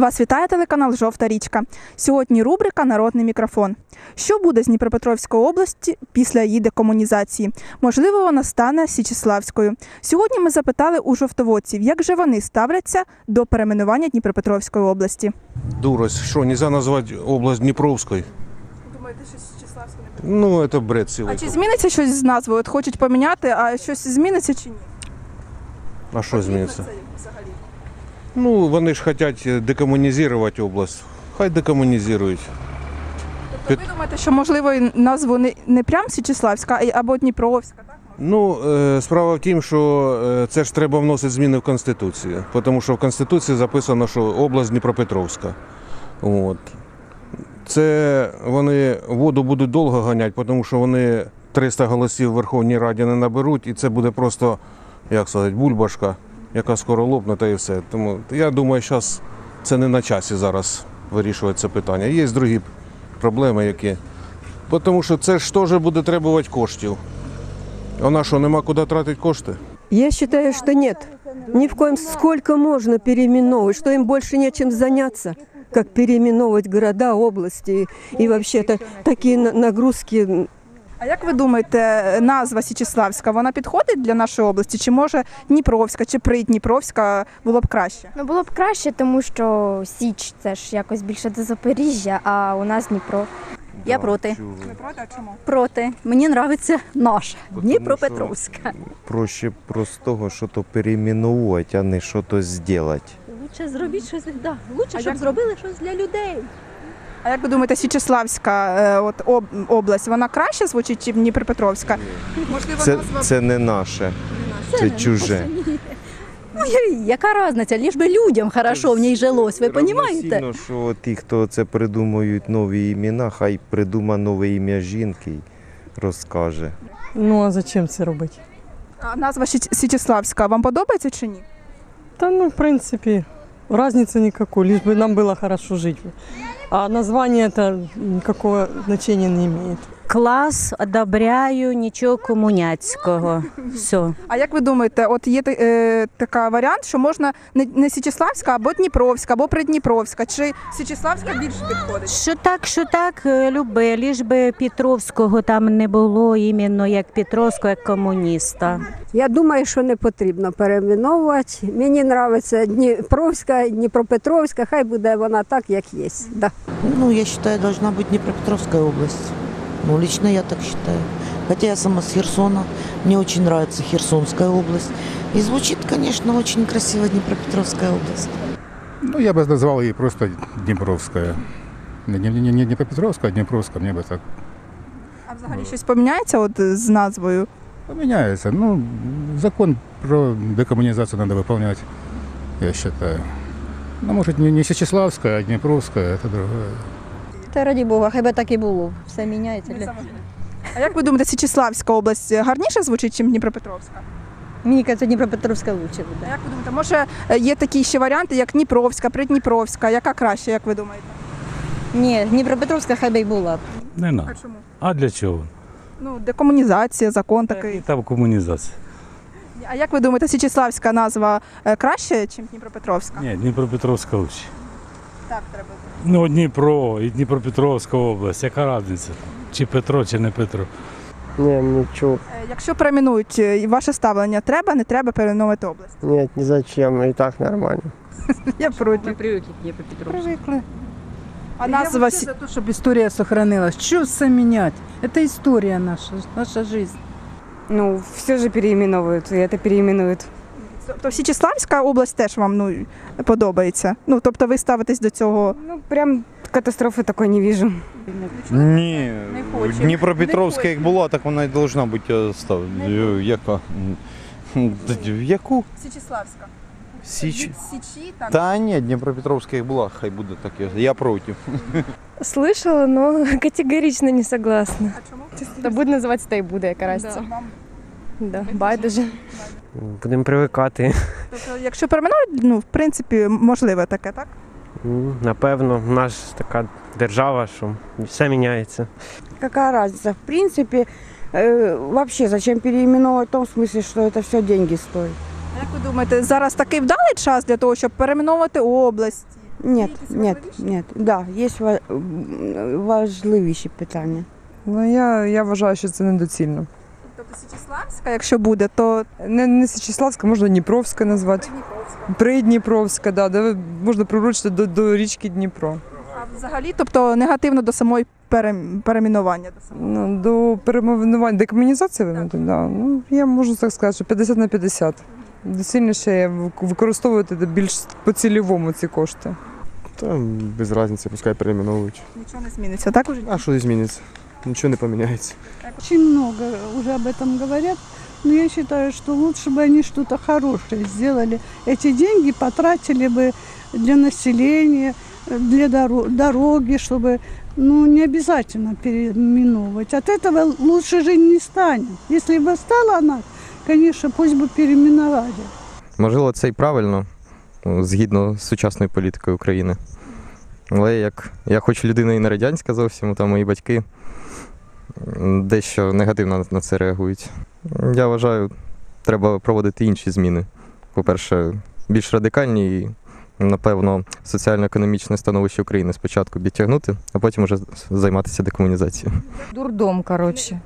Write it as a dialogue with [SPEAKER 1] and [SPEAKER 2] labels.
[SPEAKER 1] Вас вітає телеканал Жовта річка. Сьогодні рубрика Народний мікрофон. Що буде з Дніпропетровської області після її декомунізації? Можливо, вона стане Січеславською. Сьогодні ми запитали у жовтоводців, як же вони ставляться до перейменування Дніпропетровської області.
[SPEAKER 2] Дурость, что, нельзя назвать область Днепровской?
[SPEAKER 1] Думаєте, що Січеславська
[SPEAKER 2] Ну, это бред
[SPEAKER 1] А чи зміниться щось з назвою? От хочуть поміняти, а щось зміниться чи ні?
[SPEAKER 2] А що зміниться? Ну, вони ж хочуть декомунізувати область. Хай декомунізують.
[SPEAKER 1] Тобто ви думаєте, що можливо і назву не, не прям Січеславська, або Дніпровська, так?
[SPEAKER 2] Ну, е, справа в тім, що е, це ж треба вносити зміни в Конституцію, тому що в Конституції записано, що область Дніпропетровська. От. Це вони воду будуть довго ганяти, тому що вони 300 голосів в Верховній Раді не наберуть, і це буде просто, як сказати, бульбашка, яка скоро лопне, та і все. Тому я думаю, зараз це не на часі зараз вирішувати це питання. Є другі проблеми, які. Тому що це ж теж буде требувати коштів. Вона що, нема куди тратити кошти?
[SPEAKER 3] Я считаю, что нет. Ни в коем сколько можно переименовывать, что им больше нечем заняться, как переименовывать города, области и вообще-то такие на- нагрузки.
[SPEAKER 1] А як ви думаєте, назва Січеславська вона підходить для нашої області? Чи може Дніпровська чи Придніпровська було б краще?
[SPEAKER 4] Ну було б краще, тому що Січ це ж якось більше до Запоріжжя, а у нас Дніпро.
[SPEAKER 5] Я проти.
[SPEAKER 1] Ви проти? А чому?
[SPEAKER 5] Проти. Мені подобається наша Дніпропетровська.
[SPEAKER 6] проще простого що то перейменувати, а не що то зробити.
[SPEAKER 5] Лучше зробіть щось да. Лучше,
[SPEAKER 1] А
[SPEAKER 5] щоб
[SPEAKER 1] як-
[SPEAKER 5] зробили щось для людей.
[SPEAKER 1] А як ви думаєте, Січеславська е, от, об, область, вона краще звучить, чи Дніпропетровська? Можливо,
[SPEAKER 6] Це,
[SPEAKER 1] назва
[SPEAKER 6] це не наше, це чуже.
[SPEAKER 5] Ну, я- яка різниця? Ліж би людям хорошо в ній жилось, ви розумієте?
[SPEAKER 6] Равноцінно, що ті, хто це придумують нові імена, хай придума нове ім'я жінки і розкаже.
[SPEAKER 7] Ну а зачем це робити?
[SPEAKER 1] а назва Січ- Січеславська вам подобається чи ні?
[SPEAKER 7] Та ну, в принципі, разницы никакой, лишь бы нам было хорошо жить. А название это никакого значения не имеет.
[SPEAKER 8] Клас одобряю, нічого комуняцького. Все.
[SPEAKER 1] А як ви думаєте, от є е, така варіант, що можна не, не Січеславська, або Дніпровська, або Придніпровська, чи Січеславська більше підходить?
[SPEAKER 8] Що так, що так, е, люби, ліж би Петровського там не було іменно як Петровського, як комуніста.
[SPEAKER 3] Я думаю, що не потрібно перейменовувати. Мені подобається Дніпровська, Дніпропетровська, хай буде вона так, як є. Да.
[SPEAKER 9] Ну, я считаю, должна быть Днепропетровская область. Ну, лично я так считаю. Хотя я сама с Херсона. Мне очень нравится Херсонская область. И звучит, конечно, очень красиво Днепропетровская область.
[SPEAKER 10] Ну, я бы назвал ее просто Днепровская. Не, не, не, не Днепропетровская, а Днепровская, мне бы так
[SPEAKER 1] А взагалі щось поміняється от з назвою?
[SPEAKER 10] поменяется. Ну, закон про декоммунизацию надо выполнять, я считаю. Ну, может, не, не Сечеславская, а Днепровская, это другое.
[SPEAKER 5] Та раді Бога, хай би так і було. Все міняється.
[SPEAKER 1] А як ви думаєте, Січеславська область гарніше звучить, ніж Дніпропетровська?
[SPEAKER 5] Мені кажеться, Дніпропетровська лучше буде.
[SPEAKER 1] А як ви думаєте, може е, є такі ще варіанти, як Дніпровська, Придніпровська, яка краще, як ви думаєте?
[SPEAKER 5] Ні, Дніпропетровська хай би й була.
[SPEAKER 11] Не
[SPEAKER 1] А
[SPEAKER 11] на.
[SPEAKER 1] чому?
[SPEAKER 11] А для чого?
[SPEAKER 1] Ну, декомунізація, закон такий.
[SPEAKER 11] там комунізація.
[SPEAKER 1] А як ви думаєте, Січеславська назва е, краще, ніж Дніпропетровська?
[SPEAKER 11] Ні, Дніпропетровська лучше
[SPEAKER 1] Так треба.
[SPEAKER 11] Ну, Дніпро і Дніпропетровська область, яка різниця? Чи Петро, чи не Петро.
[SPEAKER 12] Ні, нічого.
[SPEAKER 1] Е, Якщо перейменують е, ваше ставлення, треба, не треба перейменувати область?
[SPEAKER 12] Ні, ні зачем, і так нормально.
[SPEAKER 1] Я проти.
[SPEAKER 5] привикли к Дніпропетровську.
[SPEAKER 7] Привыкли.
[SPEAKER 1] А назва Сі-
[SPEAKER 7] за то, чтобы история сохранилась. Что все менять? Это история наша, наша жизнь.
[SPEAKER 3] Ну, все же переименовывают, и это переименуют.
[SPEAKER 1] Тобто Січеславська область теж вам ну, подобається. Ну, тобто ви ставитесь до цього.
[SPEAKER 3] Ну, прям катастрофи такой не вижу.
[SPEAKER 6] Ні, Дніпропетровська як була, так вона і повинна бути став. Яка? Яку?
[SPEAKER 1] Січеславська.
[SPEAKER 6] Січ.
[SPEAKER 1] Січі, там.
[SPEAKER 6] Та ні, Дніпропетровська як була, хай буде так. Я проти.
[SPEAKER 4] Слышала, но категорично не согласна.
[SPEAKER 1] А чому?
[SPEAKER 4] Та буде називатися та й буде, яка разниця.
[SPEAKER 1] Вам-
[SPEAKER 4] Да. Байдуже.
[SPEAKER 12] Будемо привикати.
[SPEAKER 1] Тобто, якщо перейменують, ну, в принципі, можливе таке, так?
[SPEAKER 12] М, Напевно, в нас така держава, що все міняється.
[SPEAKER 3] Какая разница? В принципе, э, вообще зачем переименовывать в том смысле, что это все деньги стоит?
[SPEAKER 1] А як ви думаєте, зараз такий вдалий час для того, щоб перейменовувати область?
[SPEAKER 13] Нет, нет, нет. Да, є ва- м, важливіші питання.
[SPEAKER 14] Ну я, я вважаю, що це недоцільно.
[SPEAKER 1] Січеславська, якщо буде, то
[SPEAKER 14] Не, не Січеславська, можна Дніпровська назвати. Придніпровська, да, де можна приручити до, до річки Дніпро.
[SPEAKER 1] а взагалі, тобто негативно до самої перем- перемінування. До самої.
[SPEAKER 14] Ну, до перейменування, декомунізації, ви маєте? да. ну, я можу так сказати, що 50 на 50. Доцільніше вик- використовувати більш по-цільовому ці кошти.
[SPEAKER 15] Та без різниці, пускай перейменовують.
[SPEAKER 1] Нічого не зміниться, так уже?
[SPEAKER 15] А що зміниться? Нічого не поміняється.
[SPEAKER 16] Очень много уже об этом говорят, но я считаю, что лучше бы они что-то хорошее сделали. Эти деньги потратили бы для населения, для доро- дороги, чтобы ну, не обязательно переименовывать. От этого лучше жить не станет. Если бы стала она, конечно, пусть бы переименовали.
[SPEAKER 17] Можливо, це і правильно, ну, згідно з сучасною політикою України. Але як я хоч людина і не радянська зовсім, там мої батьки м, дещо негативно на це реагують. Я вважаю, треба проводити інші зміни. По-перше, більш радикальні і, напевно, соціально-економічне становище України спочатку підтягнути, а потім вже займатися декомунізацією.
[SPEAKER 18] Дурдом, коротше.